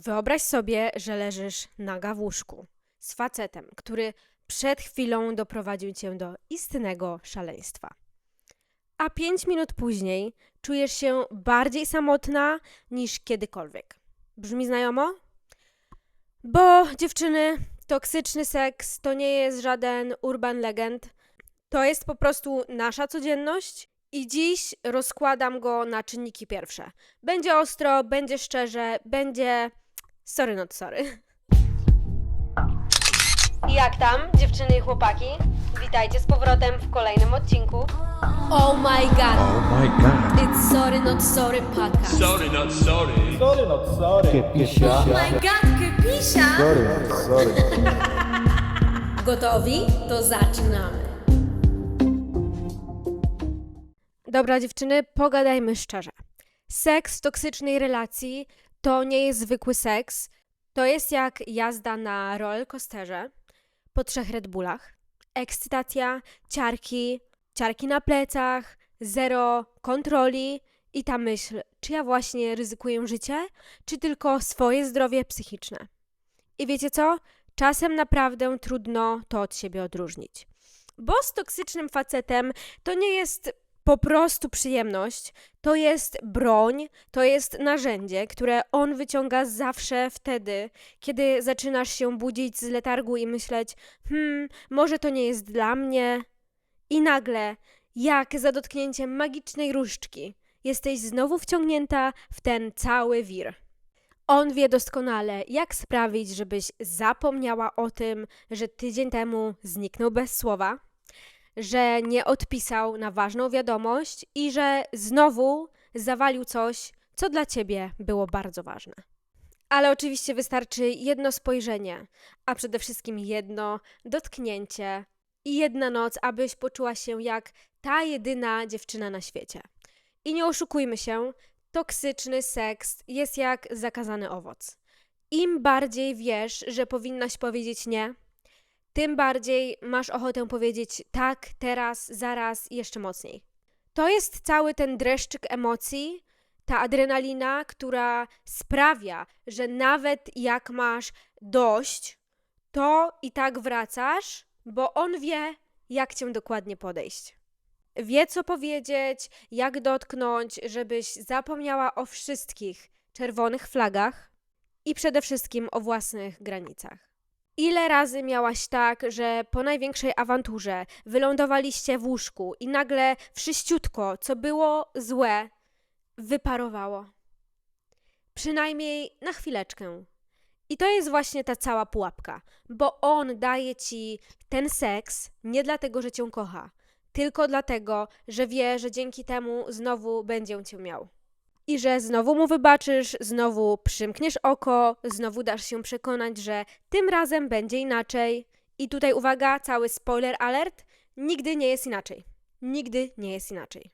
Wyobraź sobie, że leżysz naga w łóżku z facetem, który przed chwilą doprowadził cię do istnego szaleństwa. A pięć minut później czujesz się bardziej samotna niż kiedykolwiek. Brzmi znajomo? Bo dziewczyny, toksyczny seks to nie jest żaden urban legend. To jest po prostu nasza codzienność i dziś rozkładam go na czynniki pierwsze. Będzie ostro, będzie szczerze, będzie sorry not sorry. I jak tam, dziewczyny i chłopaki? Witajcie z powrotem w kolejnym odcinku. Oh my god, Oh my god. it's sorry not sorry podcast. Sorry, not sorry. Sorry, not sorry. Pisia. my god, kypisia! Sorry, not sorry. Gotowi? To zaczynamy. Dobra, dziewczyny, pogadajmy szczerze. Seks w toksycznej relacji to nie jest zwykły seks. To jest jak jazda na rollercoasterze po trzech Red Bullach. Ekscytacja, ciarki, ciarki na plecach, zero kontroli i ta myśl, czy ja właśnie ryzykuję życie, czy tylko swoje zdrowie psychiczne. I wiecie co? Czasem naprawdę trudno to od siebie odróżnić. Bo z toksycznym facetem to nie jest po prostu przyjemność, to jest broń, to jest narzędzie, które on wyciąga zawsze wtedy, kiedy zaczynasz się budzić z letargu i myśleć: hmm, może to nie jest dla mnie. I nagle, jak za dotknięciem magicznej różdżki, jesteś znowu wciągnięta w ten cały wir. On wie doskonale, jak sprawić, żebyś zapomniała o tym, że tydzień temu zniknął bez słowa, że nie odpisał na ważną wiadomość i że znowu zawalił coś, co dla ciebie było bardzo ważne. Ale oczywiście wystarczy jedno spojrzenie, a przede wszystkim jedno dotknięcie i jedna noc, abyś poczuła się jak ta jedyna dziewczyna na świecie. I nie oszukujmy się, toksyczny seks jest jak zakazany owoc. Im bardziej wiesz, że powinnaś powiedzieć nie, tym bardziej masz ochotę powiedzieć tak, teraz, zaraz jeszcze mocniej. To jest cały ten dreszczyk emocji, ta adrenalina, która sprawia, że nawet jak masz dość, to i tak wracasz, bo on wie, jak cię dokładnie podejść. Wie, co powiedzieć, jak dotknąć, żebyś zapomniała o wszystkich czerwonych flagach i przede wszystkim o własnych granicach. Ile razy miałaś tak, że po największej awanturze wylądowaliście w łóżku i nagle wszyściutko, co było złe, wyparowało? Przynajmniej na chwileczkę. I to jest właśnie ta cała pułapka, bo on daje ci ten seks nie dlatego, że cię kocha, tylko dlatego, że wie, że dzięki temu znowu będzie cię miał. I że znowu mu wybaczysz, znowu przymkniesz oko, znowu dasz się przekonać, że tym razem będzie inaczej. I tutaj uwaga, cały spoiler alert: nigdy nie jest inaczej. Nigdy nie jest inaczej.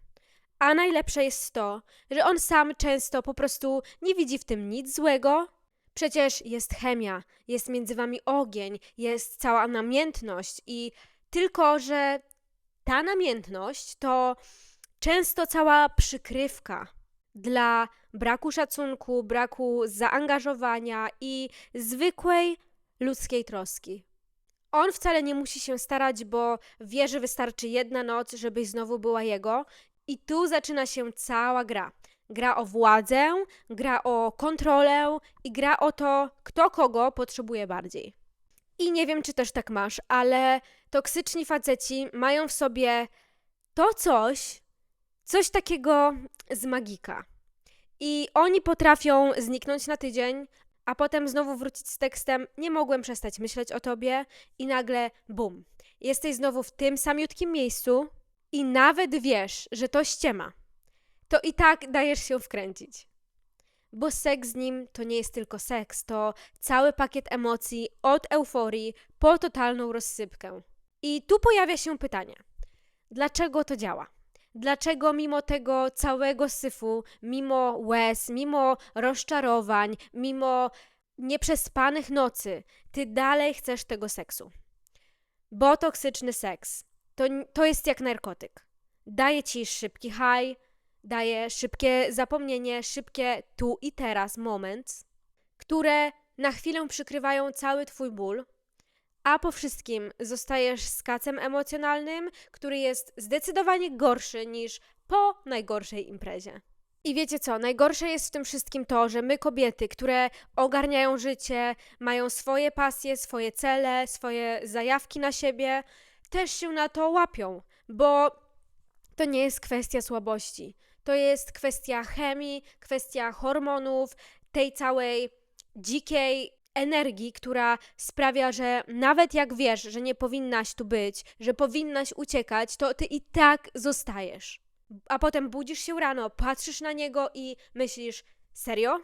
A najlepsze jest to, że on sam często po prostu nie widzi w tym nic złego. Przecież jest chemia, jest między wami ogień, jest cała namiętność i tylko, że ta namiętność to często cała przykrywka dla braku szacunku, braku zaangażowania i zwykłej ludzkiej troski. On wcale nie musi się starać, bo wie, że wystarczy jedna noc, żebyś znowu była jego, i tu zaczyna się cała gra. Gra o władzę, gra o kontrolę i gra o to, kto kogo potrzebuje bardziej. I nie wiem, czy też tak masz, ale toksyczni faceci mają w sobie to coś, coś takiego z magika. I oni potrafią zniknąć na tydzień, a potem znowu wrócić z tekstem: Nie mogłem przestać myśleć o tobie, i nagle bum. Jesteś znowu w tym samiutkim miejscu i nawet wiesz, że to ściema. To i tak dajesz się wkręcić. Bo seks z nim to nie jest tylko seks, to cały pakiet emocji od euforii po totalną rozsypkę. I tu pojawia się pytanie: dlaczego to działa? Dlaczego mimo tego całego syfu, mimo łez, mimo rozczarowań, mimo nieprzespanych nocy, ty dalej chcesz tego seksu? Bo toksyczny seks to, to jest jak narkotyk. Daje ci szybki high, daje szybkie zapomnienie, szybkie tu i teraz moment, które na chwilę przykrywają cały twój ból, a po wszystkim zostajesz z kacem emocjonalnym, który jest zdecydowanie gorszy niż po najgorszej imprezie. I wiecie co? Najgorsze jest w tym wszystkim to, że my kobiety, które ogarniają życie, mają swoje pasje, swoje cele, swoje zajawki na siebie, też się na to łapią, bo to nie jest kwestia słabości. To jest kwestia chemii, kwestia hormonów, tej całej dzikiej energii, która sprawia, że nawet jak wiesz, że nie powinnaś tu być, że powinnaś uciekać, to ty i tak zostajesz. A potem budzisz się rano, patrzysz na niego i myślisz: serio?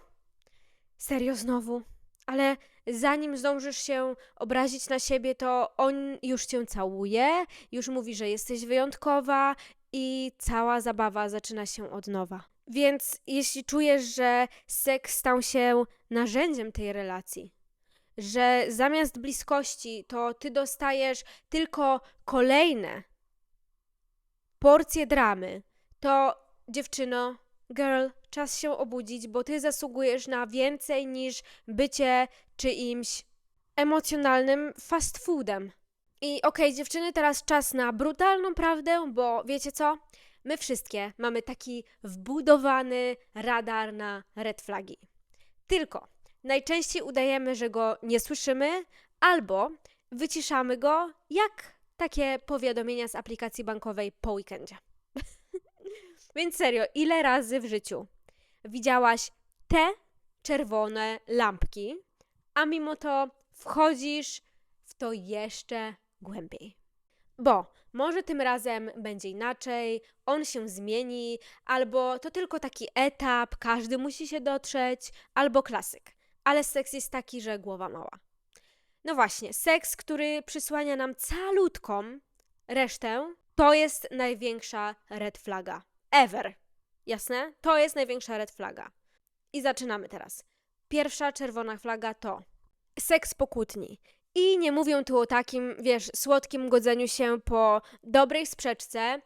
Serio znowu? Ale zanim zdążysz się obrazić na siebie, to on już cię całuje, już mówi, że jesteś wyjątkowa i cała zabawa zaczyna się od nowa. Więc jeśli czujesz, że seks stał się narzędziem tej relacji, że zamiast bliskości to ty dostajesz tylko kolejne porcje dramy, to dziewczyno, girl, czas się obudzić, bo ty zasługujesz na więcej niż bycie czyimś emocjonalnym fast foodem. I okej, dziewczyny, teraz czas na brutalną prawdę, bo wiecie co? My wszystkie mamy taki wbudowany radar na red flagi. Tylko najczęściej udajemy, że go nie słyszymy, albo wyciszamy go, jak takie powiadomienia z aplikacji bankowej po weekendzie. Więc serio, ile razy w życiu widziałaś te czerwone lampki, a mimo to wchodzisz w to jeszcze głębiej? Bo może tym razem będzie inaczej, on się zmieni, albo to tylko taki etap, każdy musi się dotrzeć, albo klasyk. Ale seks jest taki, że głowa mała. No właśnie, seks, który przysłania nam calutką resztę, to jest największa red flaga. Ever. Jasne? To jest największa red flaga. I zaczynamy teraz. Pierwsza czerwona flaga to seks po kłótni. I nie mówię tu o takim, wiesz, słodkim godzeniu się po dobrej sprzeczce,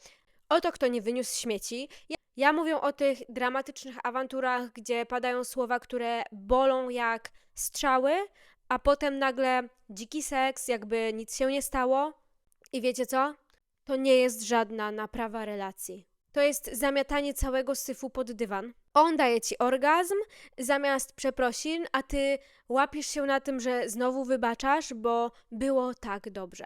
o to, kto nie wyniósł śmieci. Ja, mówię o tych dramatycznych awanturach, gdzie padają słowa, które bolą jak strzały, a potem nagle dziki seks, jakby nic się nie stało. I wiecie co? To nie jest żadna naprawa relacji. To jest zamiatanie całego syfu pod dywan. On daje ci orgazm zamiast przeprosin, a ty łapiesz się na tym, że znowu wybaczasz, bo było tak dobrze.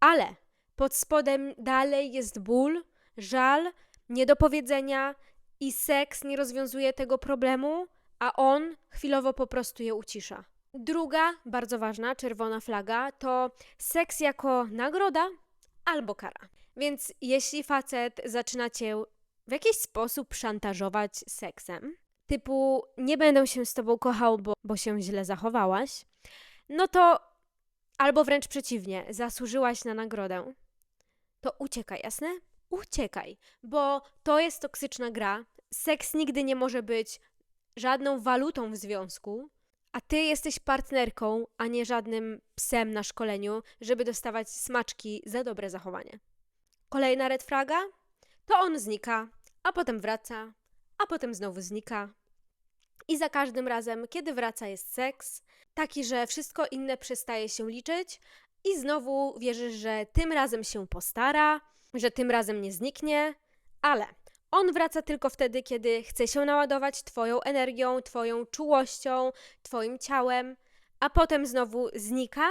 Ale pod spodem dalej jest ból, żal, niedopowiedzenia i seks nie rozwiązuje tego problemu, a on chwilowo po prostu je ucisza. Druga, bardzo ważna, czerwona flaga to seks jako nagroda albo kara. Więc jeśli facet zaczyna cię w jakiś sposób szantażować seksem, typu nie będę się z tobą kochał, bo, bo się źle zachowałaś, no to albo wręcz przeciwnie, zasłużyłaś na nagrodę, to uciekaj, jasne? Uciekaj, bo to jest toksyczna gra. Seks nigdy nie może być żadną walutą w związku, a ty jesteś partnerką, a nie żadnym psem na szkoleniu, żeby dostawać smaczki za dobre zachowanie. Kolejna red flaga to on znika, a potem wraca, a potem znowu znika. I za każdym razem, kiedy wraca, jest seks, taki, że wszystko inne przestaje się liczyć, i znowu wierzysz, że tym razem się postara, że tym razem nie zniknie, ale on wraca tylko wtedy, kiedy chce się naładować Twoją energią, Twoją czułością, Twoim ciałem, a potem znowu znika,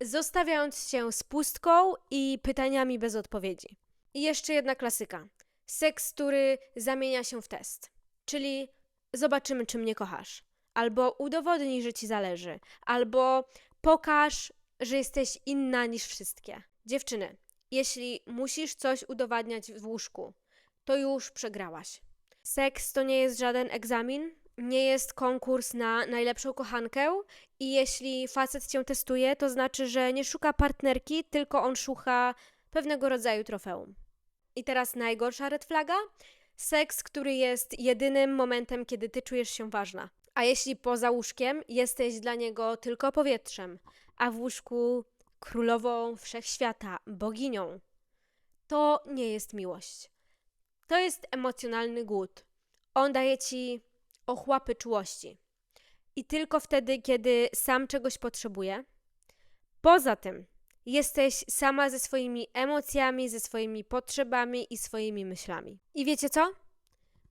zostawiając się z pustką i pytaniami bez odpowiedzi. I jeszcze jedna klasyka. Seks, który zamienia się w test. Czyli zobaczymy, czy mnie kochasz. Albo udowodnij, że ci zależy. Albo pokaż, że jesteś inna niż wszystkie. Dziewczyny, jeśli musisz coś udowadniać w łóżku, to już przegrałaś. Seks to nie jest żaden egzamin, nie jest konkurs na najlepszą kochankę i jeśli facet cię testuje, to znaczy, że nie szuka partnerki, tylko on szuka pewnego rodzaju trofeum. I teraz najgorsza red flaga? Seks, który jest jedynym momentem, kiedy ty czujesz się ważna. A jeśli poza łóżkiem jesteś dla niego tylko powietrzem, a w łóżku królową wszechświata, boginią, to nie jest miłość. To jest emocjonalny głód. On daje ci ochłapy czułości. i tylko wtedy, kiedy sam czegoś potrzebuje. Poza tym, jesteś sama ze swoimi emocjami, ze swoimi potrzebami i swoimi myślami. I wiecie co?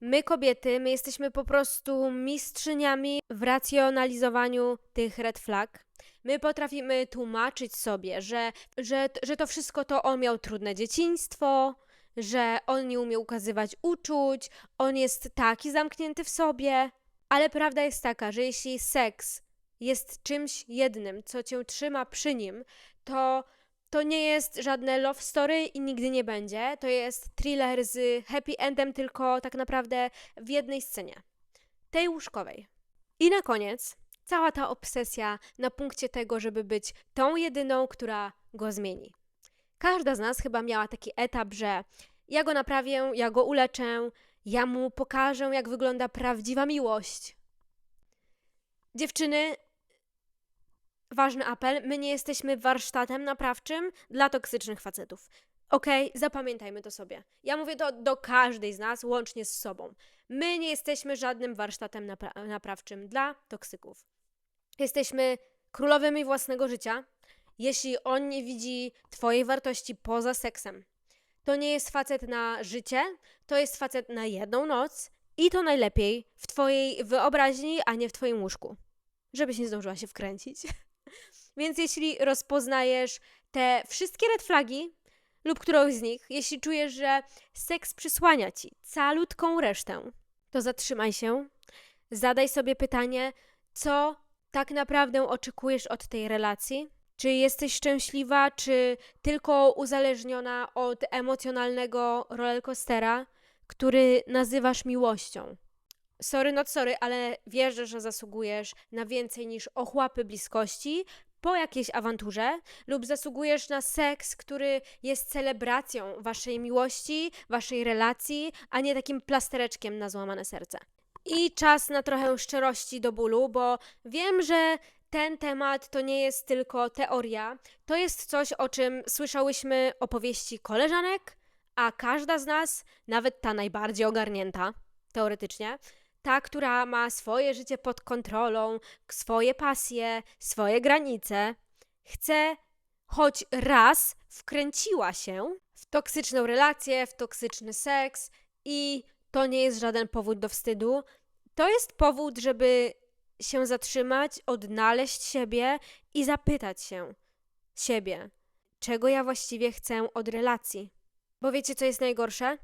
My, kobiety, my jesteśmy po prostu mistrzyniami w racjonalizowaniu tych red flag. My potrafimy tłumaczyć sobie, że, że, że to wszystko to on miał trudne dzieciństwo, że on nie umie ukazywać uczuć, on jest taki zamknięty w sobie. Ale prawda jest taka, że jeśli seks jest czymś jednym, co cię trzyma przy nim, to to nie jest żadne love story i nigdy nie będzie. To jest thriller z happy endem, tylko tak naprawdę w jednej scenie tej łóżkowej. I na koniec cała ta obsesja na punkcie tego, żeby być tą jedyną, która go zmieni. Każda z nas chyba miała taki etap, że ja go naprawię, ja go uleczę, ja mu pokażę, jak wygląda prawdziwa miłość. Dziewczyny, ważny apel: my nie jesteśmy warsztatem naprawczym dla toksycznych facetów. Okej, zapamiętajmy to sobie. Ja mówię to do każdej z nas, łącznie z sobą. My nie jesteśmy żadnym warsztatem napra- naprawczym dla toksyków. Jesteśmy królowymi własnego życia. Jeśli on nie widzi Twojej wartości poza seksem, to nie jest facet na życie, to jest facet na jedną noc i to najlepiej w Twojej wyobraźni, a nie w Twoim łóżku. Żebyś nie zdążyła się wkręcić. Więc jeśli rozpoznajesz te wszystkie red flagi lub którąś z nich, jeśli czujesz, że seks przysłania ci calutką resztę, to zatrzymaj się, zadaj sobie pytanie, co tak naprawdę oczekujesz od tej relacji. Czy jesteś szczęśliwa, czy tylko uzależniona od emocjonalnego rollercoastera, który nazywasz miłością? Sorry, not sorry, ale wierzę, że zasługujesz na więcej niż ochłapy bliskości po jakiejś awanturze lub zasługujesz na seks, który jest celebracją waszej miłości, waszej relacji, a nie takim plastereczkiem na złamane serce. I czas na trochę szczerości do bólu, bo wiem, że ten temat to nie jest tylko teoria, to jest coś, o czym słyszałyśmy opowieści koleżanek, a każda z nas, nawet ta najbardziej ogarnięta, teoretycznie, ta, która ma swoje życie pod kontrolą, swoje pasje, swoje granice, chce choć raz wkręciła się w toksyczną relację, w toksyczny seks i to nie jest żaden powód do wstydu. To jest powód, żeby się zatrzymać, odnaleźć siebie i zapytać się siebie, czego ja właściwie chcę od relacji. Bo wiecie, co jest najgorsze?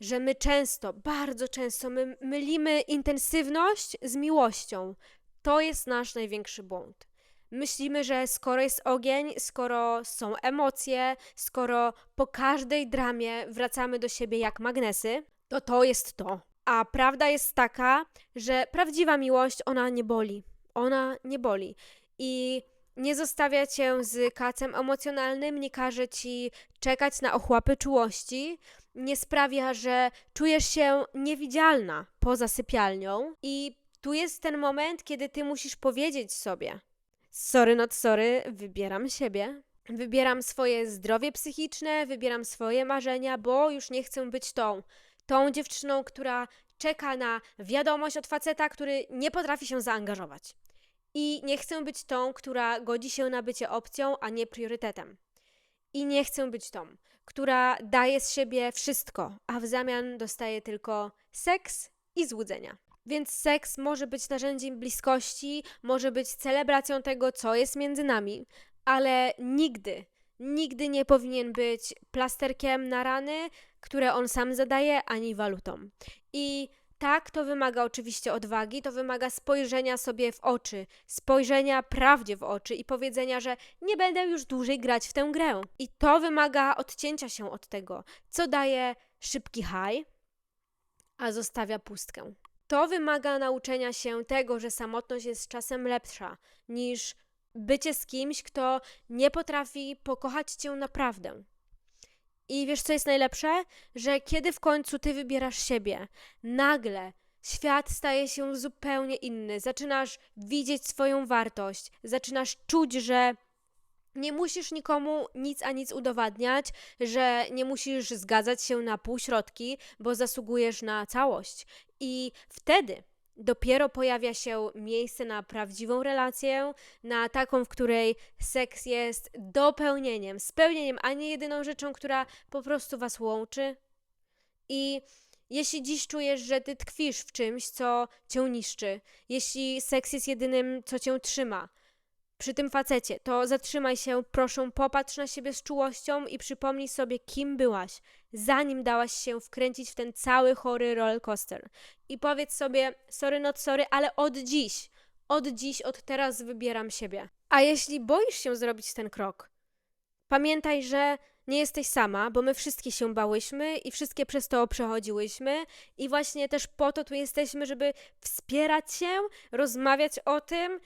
Że my często, bardzo często my mylimy intensywność z miłością. To jest nasz największy błąd. Myślimy, że skoro jest ogień, skoro są emocje, skoro po każdej dramie wracamy do siebie jak magnesy, to to jest to. A prawda jest taka, że prawdziwa miłość, ona nie boli. Ona nie boli. I nie zostawia cię z kacem emocjonalnym, nie każe ci czekać na ochłapy czułości, nie sprawia, że czujesz się niewidzialna poza sypialnią. I tu jest ten moment, kiedy ty musisz powiedzieć sobie: Sorry, not sorry, wybieram siebie. Wybieram swoje zdrowie psychiczne, wybieram swoje marzenia, bo już nie chcę być tą, tą dziewczyną, która czeka na wiadomość od faceta, który nie potrafi się zaangażować. I nie chcę być tą, która godzi się na bycie opcją, a nie priorytetem. I nie chcę być tą, która daje z siebie wszystko, a w zamian dostaje tylko seks i złudzenia. Więc seks może być narzędziem bliskości, może być celebracją tego, co jest między nami, ale nigdy, nigdy nie powinien być plasterkiem na rany, które on sam zadaje, ani walutą. I tak, to wymaga oczywiście odwagi, to wymaga spojrzenia sobie w oczy, spojrzenia prawdzie w oczy i powiedzenia, że nie będę już dłużej grać w tę grę. I to wymaga odcięcia się od tego, co daje szybki high, a zostawia pustkę. To wymaga nauczenia się tego, że samotność jest czasem lepsza niż bycie z kimś, kto nie potrafi pokochać cię naprawdę. I wiesz, co jest najlepsze? Że kiedy w końcu ty wybierasz siebie, nagle świat staje się zupełnie inny. Zaczynasz widzieć swoją wartość, zaczynasz czuć, że nie musisz nikomu nic a nic udowadniać, że nie musisz zgadzać się na półśrodki, bo zasługujesz na całość. I wtedy dopiero pojawia się miejsce na prawdziwą relację, na taką, w której seks jest dopełnieniem, spełnieniem, a nie jedyną rzeczą, która po prostu was łączy. I jeśli dziś czujesz, że ty tkwisz w czymś, co cię niszczy, jeśli seks jest jedynym, co cię trzyma, przy tym facecie, to zatrzymaj się, proszę, popatrz na siebie z czułością i przypomnij sobie, kim byłaś, zanim dałaś się wkręcić w ten cały chory rollercoaster. I powiedz sobie, sorry, not sorry, ale od dziś, od dziś, od teraz wybieram siebie. A jeśli boisz się zrobić ten krok, pamiętaj, że nie jesteś sama, bo my wszystkie się bałyśmy i wszystkie przez to przechodziłyśmy i właśnie też po to tu jesteśmy, żeby wspierać się, rozmawiać o tym,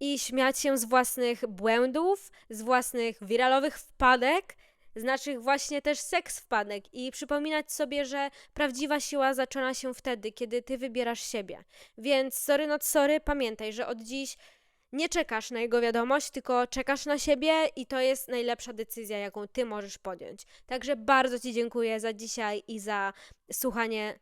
i śmiać się z własnych błędów, z własnych wiralowych wpadek, z naszych właśnie też seks wpadek i przypominać sobie, że prawdziwa siła zaczyna się wtedy, kiedy ty wybierasz siebie. Więc sorry not sorry, pamiętaj, że od dziś nie czekasz na jego wiadomość, tylko czekasz na siebie i to jest najlepsza decyzja, jaką ty możesz podjąć. Także bardzo ci dziękuję za dzisiaj i za słuchanie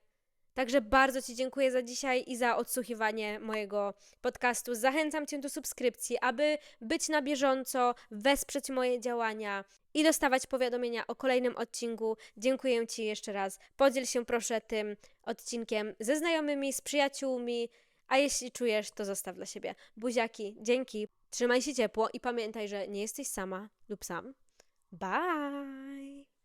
Także bardzo Ci dziękuję za dzisiaj i za odsłuchiwanie mojego podcastu. Zachęcam Cię do subskrypcji, aby być na bieżąco, wesprzeć moje działania i dostawać powiadomienia o kolejnym odcinku. Dziękuję Ci jeszcze raz. Podziel się proszę tym odcinkiem ze znajomymi, z przyjaciółmi, a jeśli czujesz, to zostaw dla siebie. Buziaki, dzięki, trzymaj się ciepło i pamiętaj, że nie jesteś sama lub sam. Bye!